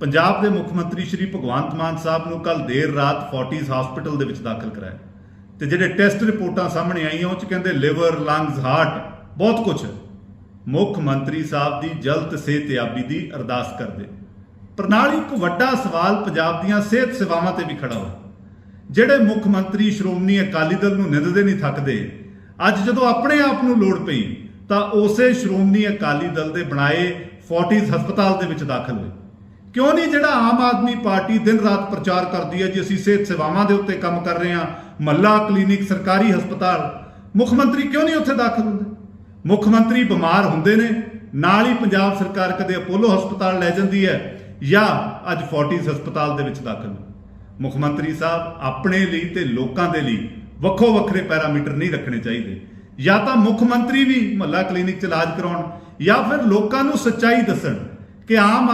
ਪੰਜਾਬ ਦੇ ਮੁੱਖ ਮੰਤਰੀ ਸ਼੍ਰੀ ਭਗਵੰਤ ਮਾਨ ਸਾਹਿਬ ਨੂੰ ਕੱਲ ਦੇਰ ਰਾਤ ਫੋਰਟਿਸ ਹਸਪੀਟਲ ਦੇ ਵਿੱਚ ਦਾਖਲ ਕਰਾਇਆ। ਤੇ ਜਿਹੜੇ ਟੈਸਟ ਰਿਪੋਰਟਾਂ ਸਾਹਮਣੇ ਆਈਆਂ, ਉਹ ਚ ਕਹਿੰਦੇ ਲਿਵਰ ਲੰਗਸ ਹਾਰਟ ਬਹੁਤ ਕੁਝ ਮੁੱਖ ਮੰਤਰੀ ਸਾਹਿਬ ਦੀ ਜਲਦ ਸਿਹਤਯਾਬੀ ਦੀ ਅਰਦਾਸ ਕਰਦੇ। ਪਰ ਨਾਲ ਇੱਕ ਵੱਡਾ ਸਵਾਲ ਪੰਜਾਬ ਦੀਆਂ ਸਿਹਤ ਸੇਵਾਵਾਂ ਤੇ ਵੀ ਖੜਾ ਹੋਇਆ। ਜਿਹੜੇ ਮੁੱਖ ਮੰਤਰੀ ਸ਼੍ਰੋਮਣੀ ਅਕਾਲੀ ਦਲ ਨੂੰ ਨਿੰਦਦੇ ਨਹੀਂ ਥੱਕਦੇ, ਅੱਜ ਜਦੋਂ ਆਪਣੇ ਆਪ ਨੂੰ ਲੋੜ ਪਈ, ਤਾਂ ਉਸੇ ਸ਼੍ਰੋਮਣੀ ਅਕਾਲੀ ਦਲ ਦੇ ਬਣਾਏ ਫੋਰਟਿਸ ਹਸਪਤਾਲ ਦੇ ਵਿੱਚ ਦਾਖਲ ਹੋਏ। ਕਿਉਂ ਨਹੀਂ ਜਿਹੜਾ ਆਮ ਆਦਮੀ ਪਾਰਟੀ ਦਿਨ ਰਾਤ ਪ੍ਰਚਾਰ ਕਰਦੀ ਹੈ ਜੀ? ਅਸੀਂ ਸਿਹਤ ਸੇਵਾਵਾਂ ਦੇ ਉੱਤੇ ਕੰਮ ਕਰ ਰਹੇ ਹਾਂ, ਮੱਲਾ ਕਲੀਨਿਕ ਸਰਕਾਰੀ ਹਸਪਤਾਲ। ਮੁੱਖ ਮੰਤਰੀ ਕਿਉਂ ਨਹੀਂ ਉੱਥੇ ਦਾਖਲ ਹੁੰਦੇ? ਮੁੱਖ ਮੰਤਰੀ ਬਿਮਾਰ ਹੁੰਦੇ ਨੇ, ਨਾਲ ਹੀ ਪੰਜਾਬ ਸਰਕਾਰ ਕਦੇ ਅਪੋਲੋ ਹਸਪਤਾਲ ਲੈ ਜਾਂਦੀ ਹੈ ਜਾਂ ਅੱਜ ਫੋਰਟਿਸ ਹਸਪਤਾਲ ਦੇ ਵਿੱਚ ਦਾਖਲ ਮੁੱਖ ਮੰਤਰੀ ਸਾਹਿਬ, ਆਪਣੇ ਲਈ ਤੇ ਲੋਕਾਂ ਦੇ ਲਈ ਵੱਖੋ ਵੱਖਰੇ ਪੈਰਾਮੀਟਰ ਨਹੀਂ ਰੱਖਣੇ ਚਾਹੀਦੇ। ਜਾਂ ਤਾਂ ਮੁੱਖ ਮੰਤਰੀ ਵੀ ਮਹੱਲਾ ਕਲੀਨਿਕ ਚ ਇਲਾਜ ਕਰਾਉਣ, ਜਾਂ ਫਿਰ ਲੋਕਾਂ ਨੂੰ ਸੱਚਾਈ ਦੱਸਣ ਕਿ ਆਮ